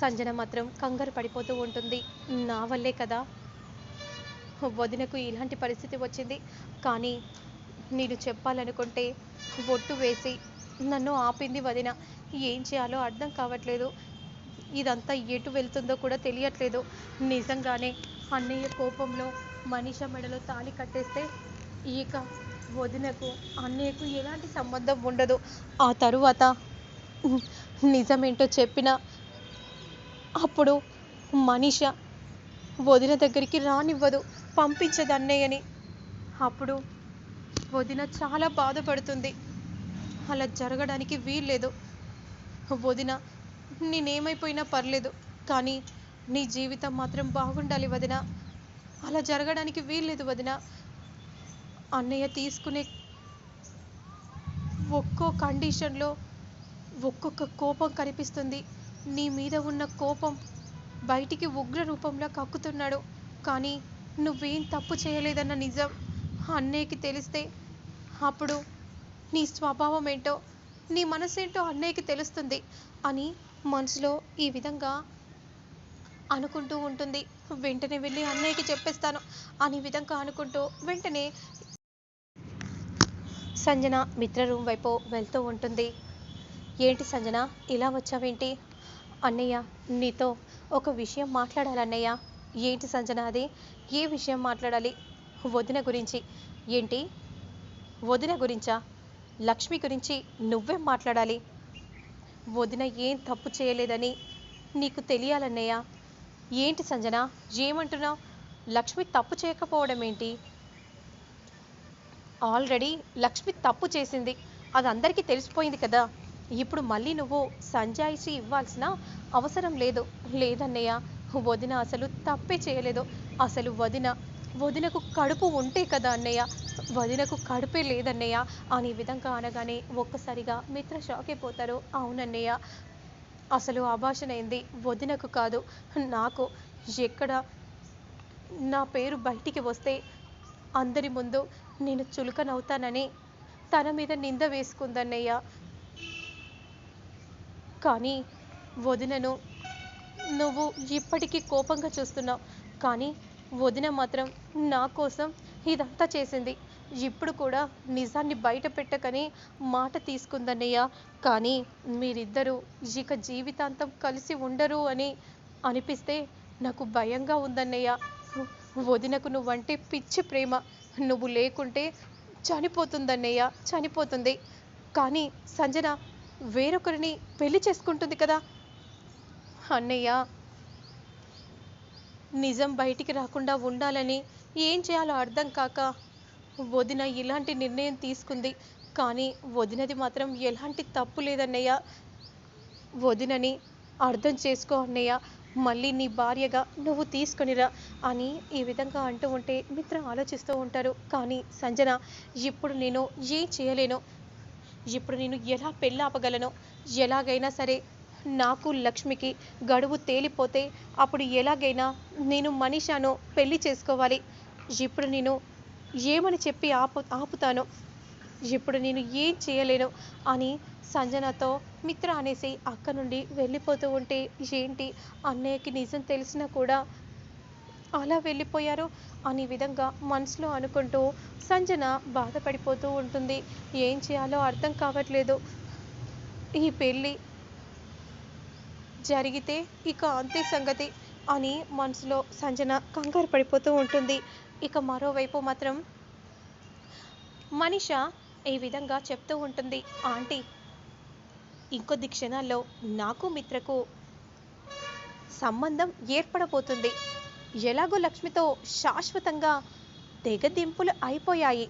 సంజన మాత్రం కంగారు పడిపోతూ ఉంటుంది. నా వల్లే కదా వదినకు ఇలాంటి పరిస్థితి వచ్చింది. కానీ నేను చెప్పాలనుకుంటే బొట్టు వేసి నన్ను ఆపింది వదిన. ఏం చేయాలో అర్థం కావట్లేదు. ఇదంతా ఎటు వెళ్తుందో కూడా తెలియట్లేదు. నిజంగానే అన్నయ్య కోపంలో మనిష మెడలో తాళి కట్టేస్తే ఇక వదినకు అన్నయ్యకు ఎలాంటి సంబంధం ఉండదు. ఆ తరువాత నిజమేంటో చెప్పిన అప్పుడు మనిష వదిన దగ్గరికి రానివ్వదు పంపించదు అన్నయ్యని అప్పుడు వదిన చాలా బాధపడుతుంది. అలా జరగడానికి వీల్లేదు. వదిన నేనేమైపోయినా పర్లేదు కానీ నీ జీవితం మాత్రం బాగుండాలి వదిన. అలా జరగడానికి వీల్లేదు వదిన. అన్నయ్య తీసుకునే ఒక్కో కండిషన్లో ఒక్కొక్క కోపం కనిపిస్తుంది. నీ మీద ఉన్న కోపం బయటికి ఉగ్ర రూపంలో కక్కుతున్నాడు. కానీ నువ్వేం తప్పు చేయలేదన్న నిజం అన్నయ్యకి తెలిస్తే అప్పుడు నీ స్వభావం ఏంటో నీ మనసేంటో అన్నయ్యకి తెలుస్తుంది అని మనసులో ఈ విధంగా అనుకుంటూ ఉంటుంది. వెంటనే వెళ్ళి అన్నయ్యకి చెప్పేస్తాను అని విధంగా అనుకుంటూ వెంటనే సంజన మిత్ర రూమ్ వైపు వెళ్తూ ఉంటుంది. ఏంటి సంజన ఇలా వచ్చావేంటి? అన్నయ్య నీతో ఒక విషయం మాట్లాడాలన్నయ్య. ఏంటి సంజన అది? ఏ విషయం మాట్లాడాలి? వదిన గురించి. ఏంటి? వదిన గురించా? లక్ష్మి గురించి నువ్వేం మాట్లాడాలి? వదిన ఏం తప్పు చేయలేదని నీకు తెలియాలన్నయ్య. ఏంటి సంజన? ఏమంటున్నావు? లక్ష్మి తప్పు చేయకపోవడం ఏంటి? ఆల్రెడీ లక్ష్మి తప్పు చేసింది. అది అందరికీ తెలిసిపోయింది కదా. ఇప్పుడు మళ్ళీ నువ్వు సంజాయిషి ఇవ్వాల్సిన అవసరం లేదు. లేదన్నయ్య వదిన అసలు తప్పే చేయలేదు. అసలు వదిన వదినకు కడుపు ఉంటే కదా అన్నయ్య? వదినకు కడుపే లేదన్నయ్య. అనే విధంగా అనగానే ఒక్కసారిగా మిత్ర షాక్ అయిపోతారు అవునన్నయ్య అసలు అభాషణైంది వదినకు కాదు. నాకు ఎక్కడ నా పేరు బయటికి వస్తే అందరి ముందు నేను చులకనవుతానని తన మీద నింద వేసుకుందన్నయ్య. కానీ వదినను నువ్వు ఇప్పటికీ కోపంగా చూస్తున్నావు. కానీ వదిన మాత్రం నా కోసం ఇదంతా చేసింది. ఇప్పుడు కూడా నిజాన్ని బయట పెట్టకని మాట తీసుకుందన్నయ్య. కానీ మీరిద్దరూ ఇక జీవితాంతం కలిసి ఉండరు అని అనిపిస్తే నాకు భయంగా ఉందన్నయ్య. వదినకు నువ్వంటే పిచ్చి ప్రేమ. నువ్వు లేకుంటే చనిపోతుందన్నయ్య. చనిపోతుంది. కానీ సంజన వేరొకరిని పెళ్ళి చేసుకుంటుంది కదా? అన్నయ్య నిజం బయటికి రాకుండా ఉండాలని ఏం చేయాలో అర్థం కాక వదిన ఇలాంటి నిర్ణయం తీసుకుంది. కానీ వదినది మాత్రం ఎలాంటి తప్పు లేదన్నయ్య. వదినని అర్థం చేసుకో అన్నయ్య మళ్ళీ నీ భార్యగా నువ్వు తీసుకొనిరా అని ఈ విధంగా అంటూ ఉంటే మిత్ర ఆలోచిస్తూ ఉంటారు. కానీ సంజన ఇప్పుడు నేను ఏం చేయలేను? ఇప్పుడు నేను ఎలా పెళ్ళి ఆపగలను ఎలాగైనా సరే నాకు లక్ష్మికి గడువు తేలిపోతే అప్పుడు ఎలాగైనా నేను మనీషాను పెళ్ళి చేసుకోవాలి. ఇప్పుడు నేను ఏమని చెప్పి ఆపు ఆపుతాను? ఇప్పుడు నేను ఏం చేయలేను? అని సంజనతో మిత్ర అనేసి అక్క నుండి వెళ్ళిపోతూ ఉంటే ఏంటి? అన్నయ్యకి నిజం తెలిసినా కూడా అలా వెళ్ళిపోయారు. అనే విధంగా మనసులో అనుకుంటూ సంజన బాధపడిపోతూ ఉంటుంది. ఏం చేయాలో అర్థం కావట్లేదు. ఈ పెళ్ళి జరిగితే ఇక అంతే సంగతి అని మనసులో సంజన కంగారు పడిపోతూ ఉంటుంది. ఇక మరోవైపు మాత్రం మనిష ఈ విధంగా చెప్తూ ఉంటుంది. ఆంటీ ఇంకొద్ది క్షణాల్లో నాకు మిత్రకు సంబంధం ఏర్పడబోతుంది. ఎలాగో లక్ష్మితో శాశ్వతంగా తెగదింపులు అయిపోయాయి.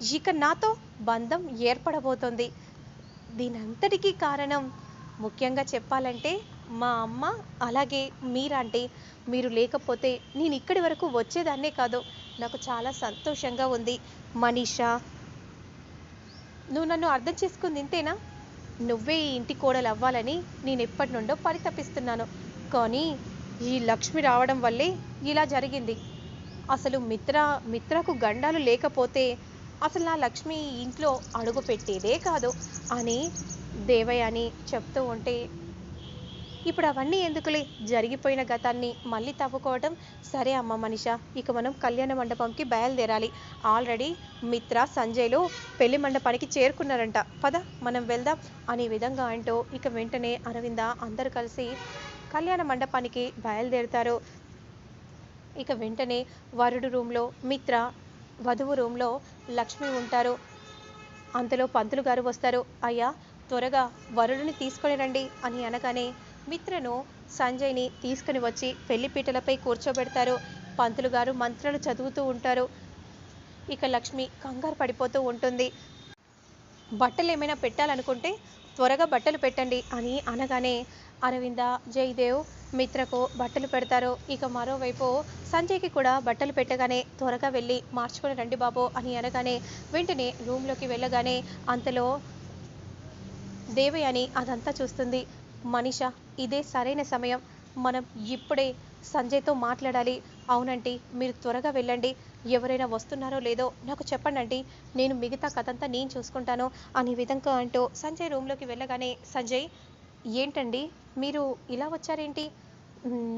ఇక నాతో బంధం ఏర్పడబోతోంది. దీనంతటికీ కారణం ముఖ్యంగా చెప్పాలంటే మా అమ్మ అలాగే మీరంటే మీరు లేకపోతే నేను ఇక్కడి వరకు వచ్చేదాన్నే కాదు. నాకు చాలా సంతోషంగా ఉంది. మనీషా నువ్వు నన్ను అర్థం చేసుకుంది ఇంతేనా నువ్వే ఈ ఇంటి కోడలు అవ్వాలని నేను ఎప్పటి నుండో పరితపిస్తున్నాను. కానీ ఈ లక్ష్మి రావడం వల్లే ఇలా జరిగింది. అసలు మిత్ర మిత్రకు గండాలు లేకపోతే అసలు నా లక్ష్మి ఇంట్లో అడుగు పెట్టేదే కాదు అని దేవయ్య అని చెప్తూ ఉంటే ఇప్పుడు అవన్నీ ఎందుకులే? జరిగిపోయిన గతాన్ని మళ్ళీ తవ్వుకోవటం? సరే అమ్మ మనిష ఇక మనం కళ్యాణ మండపంకి బయలుదేరాలి. ఆల్రెడీ మిత్ర సంజయ్లు పెళ్ళి మండపానికి చేరుకున్నారంట. పద మనం వెళ్దాం అనే విధంగా అంటూ ఇక వెంటనే అరవింద అందరు కలిసి కళ్యాణ మండపానికి బయలుదేరుతారు. ఇక వెంటనే వరుడు రూమ్లో మిత్ర వధువు రూమ్లో లక్ష్మి ఉంటారు. అంతలో పంతులు గారు వస్తారు. అయ్యా త్వరగా వరుడిని తీసుకొని రండి అని అనగానే మిత్రను సంజయ్ని తీసుకుని వచ్చి పెళ్ళిపీటలపై కూర్చోబెడతారు. పంతులు గారు మంత్రాలు చదువుతూ ఉంటారు. ఇక లక్ష్మి కంగారు పడిపోతూ ఉంటుంది. బట్టలు ఏమైనా పెట్టాలనుకుంటే త్వరగా బట్టలు పెట్టండి అని అనగానే అరవింద జయదేవ్ మిత్రకు బట్టలు పెడతారు. ఇక మరోవైపు సంజయ్కి కూడా బట్టలు పెట్టగానే త్వరగా వెళ్ళి మార్చుకొని రండి బాబు అని అనగానే వెంటనే రూమ్లోకి వెళ్ళగానే అంతలో దేవయాని అదంతా చూస్తుంది. మనిష ఇదే సరైన సమయం. మనం ఇప్పుడే సంజయ్తో మాట్లాడాలి. అవునండి మీరు త్వరగా వెళ్ళండి. ఎవరైనా వస్తున్నారో లేదో నాకు చెప్పండి నేను మిగతా కథంతా నేను చూసుకుంటాను అనే విధంగా అంటూ సంజయ్ రూమ్లోకి వెళ్ళగానే సంజయ్ ఏంటండి? మీరు ఇలా వచ్చారేంటి?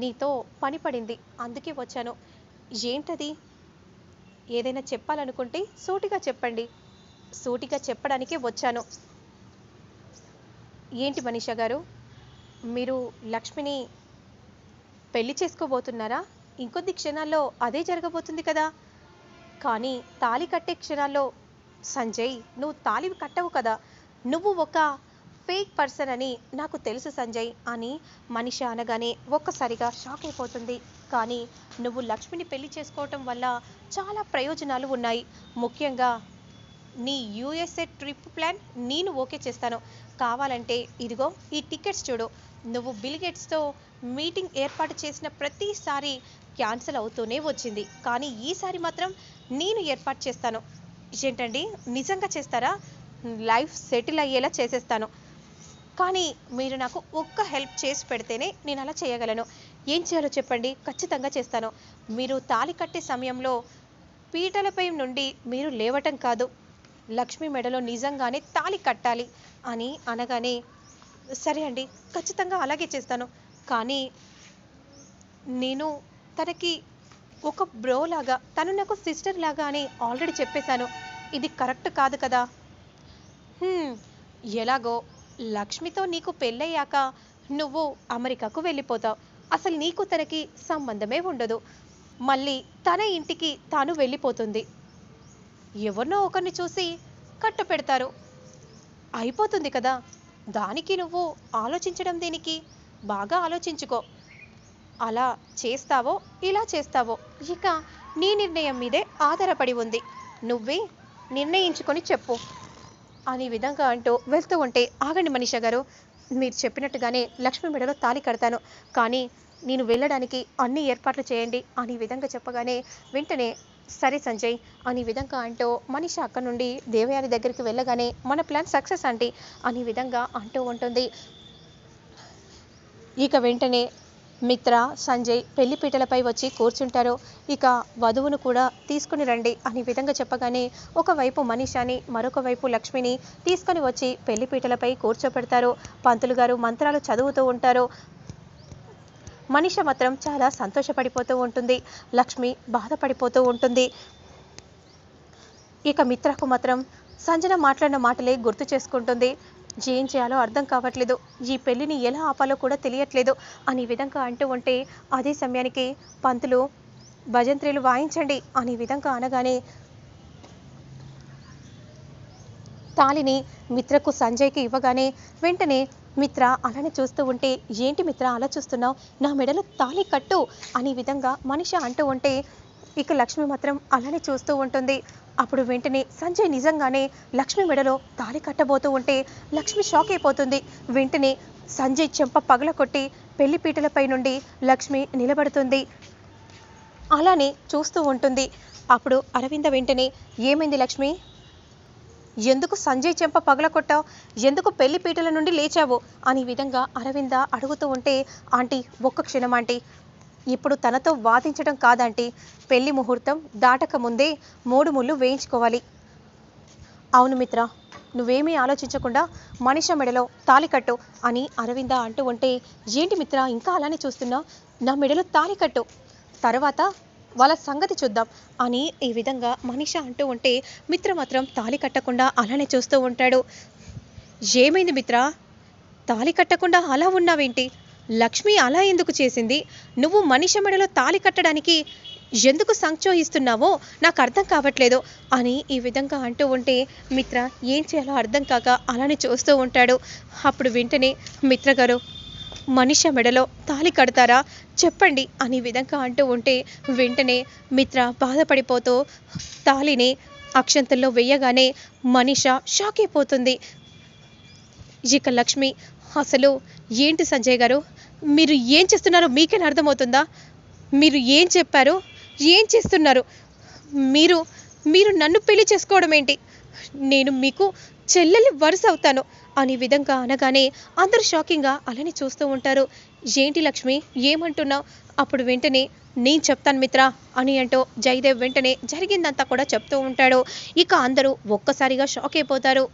నీతో పని పడింది అందుకే వచ్చాను. ఏంటది? ఏదైనా చెప్పాలనుకుంటే సూటిగా చెప్పండి. సూటిగా చెప్పడానికే వచ్చాను. ఏంటి మనీషా గారు? మీరు లక్ష్మిని పెళ్ళి చేసుకోబోతున్నారా? ఇంకొద్ది క్షణాల్లో అదే జరగబోతుంది కదా. కానీ తాళి కట్టే క్షణాల్లో సంజయ్ నువ్వు తాళి కట్టవు కదా. నువ్వు ఒక ఫేక్ పర్సన్ అని నాకు తెలుసు సంజయ్ అని మనిషి అనగానే ఒక్కసారిగా షాక్ అయిపోతుంది. కానీ నువ్వు లక్ష్మిని పెళ్ళి చేసుకోవటం వల్ల చాలా ప్రయోజనాలు ఉన్నాయి. ముఖ్యంగా నీ యూఎస్ఏ ట్రిప్ ప్లాన్ నేను ఓకే చేస్తాను. కావాలంటే ఇదిగో ఈ టికెట్స్ చూడు. నువ్వు బిల్గేట్స్తో మీటింగ్ ఏర్పాటు చేసిన ప్రతిసారి క్యాన్సిల్ అవుతూనే వచ్చింది. కానీ ఈసారి మాత్రం నేను ఏర్పాటు చేస్తాను. ఏంటండి నిజంగా చేస్తారా? లైఫ్ సెటిల్ అయ్యేలా చేసేస్తాను. కానీ మీరు నాకు ఒక్క హెల్ప్ చేసి పెడితేనే నేను అలా చేయగలను. ఏం చేయాలో చెప్పండి. ఖచ్చితంగా చేస్తాను. మీరు తాళి కట్టే సమయంలో పీటలపై నుండి మీరు లేవటం కాదు. లక్ష్మి మెడలో నిజంగానే తాళి కట్టాలి అని అనగానే సరే అండి ఖచ్చితంగా అలాగే చేస్తాను. కానీ నేను తనకి ఒక బ్రో లాగా తను నాకు సిస్టర్ లాగా అని ఆల్రెడీ చెప్పేశాను. ఇది కరెక్ట్ కాదు కదా. ఎలాగో లక్ష్మితో నీకు పెళ్ళయ్యాక నువ్వు అమెరికాకు వెళ్ళిపోతావు. అసలు నీకు తనకి సంబంధమే ఉండదు. మళ్ళీ తన ఇంటికి తాను వెళ్ళిపోతుంది. ఎవరినో ఒకరిని చూసి కట్టు పెడతారు. అయిపోతుంది కదా. దానికి నువ్వు ఆలోచించడం దేనికి బాగా ఆలోచించుకో. అలా చేస్తావో ఇలా చేస్తావో. ఇక నీ నిర్ణయం మీదే ఆధారపడి ఉంది. నువ్వే నిర్ణయించుకొని చెప్పు. అనే విధంగా అంటూ వెళ్తూ ఉంటే ఆగండి మనీషా గారు మీరు చెప్పినట్టుగానే లక్ష్మి మెడలో తాళి కడతాను. కానీ నేను వెళ్ళడానికి అన్ని ఏర్పాట్లు చేయండి అనే విధంగా చెప్పగానే వెంటనే సరే సంజయ్ అనే విధంగా అంటూ మనిషి అక్కడ నుండి దేవయాని దగ్గరికి వెళ్ళగానే మన ప్లాన్ సక్సెస్ అండి అనే విధంగా అంటూ ఉంటుంది. ఇక వెంటనే మిత్ర సంజయ్ పెళ్ళిపీటలపై వచ్చి కూర్చుంటారు. ఇక వధువును కూడా తీసుకుని రండి అనే విధంగా చెప్పగానే ఒకవైపు మనీషాని మరొక వైపు లక్ష్మిని తీసుకొని వచ్చి పెళ్ళిపీటలపై కూర్చోపెడతారు. పంతులు గారు మంత్రాలు చదువుతూ ఉంటారు. మనిష మాత్రం చాలా సంతోషపడిపోతూ ఉంటుంది. లక్ష్మి బాధపడిపోతూ ఉంటుంది. ఇక మిత్రకు మాత్రం సంజన మాట్లాడిన మాటలే గుర్తు చేసుకుంటుంది. ఏం చేయాలో అర్థం కావట్లేదు. ఈ పెళ్ళిని ఎలా ఆపాలో కూడా తెలియట్లేదు. అనే విధంగా అంటూ ఉంటే అదే సమయానికి పంతులు భజంత్రీలు వాయించండి అనే విధంగా అనగానే తాళిని మిత్రకు సంజయ్కి ఇవ్వగానే వెంటనే మిత్ర అలానే చూస్తూ ఉంటే ఏంటి మిత్ర అలా చూస్తున్నావు? నా మెడలో తాళి కట్టు అనే విధంగా మనిషి అంటూ ఉంటే ఇక లక్ష్మి మాత్రం అలానే చూస్తూ ఉంటుంది. అప్పుడు వెంటనే సంజయ్ నిజంగానే లక్ష్మి మెడలో తాళి కట్టబోతూ ఉంటే లక్ష్మి షాక్ అయిపోతుంది. వెంటనే సంజయ్ చెంప పగల కొట్టి పెళ్ళి పీటలపై నుండి లక్ష్మి నిలబడుతుంది. అలానే చూస్తూ ఉంటుంది. అప్పుడు అరవింద వెంటనే ఏమైంది లక్ష్మి? ఎందుకు సంజయ్ చెంప పగలకొట్టావు ఎందుకు పెళ్ళి పీటల నుండి లేచావు? అని విధంగా అరవింద అడుగుతూ ఉంటే ఆంటీ ఒక్క క్షణం ఆంటీ. ఇప్పుడు తనతో వాదించడం కాదంటే పెళ్ళి ముహూర్తం దాటక ముందే మూడు ముళ్ళు వేయించుకోవాలి. అవును మిత్ర నువ్వేమీ ఆలోచించకుండా మనిష మెడలో తాలి కట్టు అని అరవింద అంటూ ఉంటే ఏంటి మిత్ర ఇంకా అలానే చూస్తున్నా? నా మెడలో తాలి కట్టు. తర్వాత వాళ్ళ సంగతి చూద్దాం అని ఈ విధంగా మనిష అంటూ ఉంటే మిత్ర మాత్రం తాలి కట్టకుండా అలానే చూస్తూ ఉంటాడు. ఏమైంది మిత్ర? తాలి కట్టకుండా అలా ఉన్నావేంటి? లక్ష్మి అలా ఎందుకు చేసింది? నువ్వు మనిషి మెడలో తాలి కట్టడానికి ఎందుకు సంక్షోహిస్తున్నావో నాకు అర్థం కావట్లేదు అని ఈ విధంగా అంటూ ఉంటే మిత్ర ఏం చేయాలో అర్థం కాక అలానే చూస్తూ ఉంటాడు. అప్పుడు వెంటనే మిత్ర గారు మనిషి మెడలో తాలి కడతారా? చెప్పండి అని విధంగా అంటూ ఉంటే వెంటనే మిత్ర బాధపడిపోతూ తాలిని అక్షంతల్లో వేయగానే మనిష షాక్ అయిపోతుంది. ఇక లక్ష్మి అసలు ఏంటి సంజయ్ గారు? మీరు ఏం చేస్తున్నారో మీకేనా అర్థమవుతుందా? మీరు ఏం చెప్పారు ఏం చేస్తున్నారు? మీరు మీరు నన్ను పెళ్ళి చేసుకోవడం ఏంటి? నేను మీకు చెల్లెలి వరుస అవుతాను అనే విధంగా అనగానే అందరూ షాకింగ్గా అలానే చూస్తూ ఉంటారు. ఏంటి లక్ష్మి ఏమంటున్నావు? అప్పుడు వెంటనే నేను చెప్తాను మిత్ర అని అంటూ జయదేవ్ వెంటనే జరిగిందంతా కూడా చెప్తూ ఉంటాడు. ఇక అందరూ ఒక్కసారిగా షాక్ అయిపోతారు.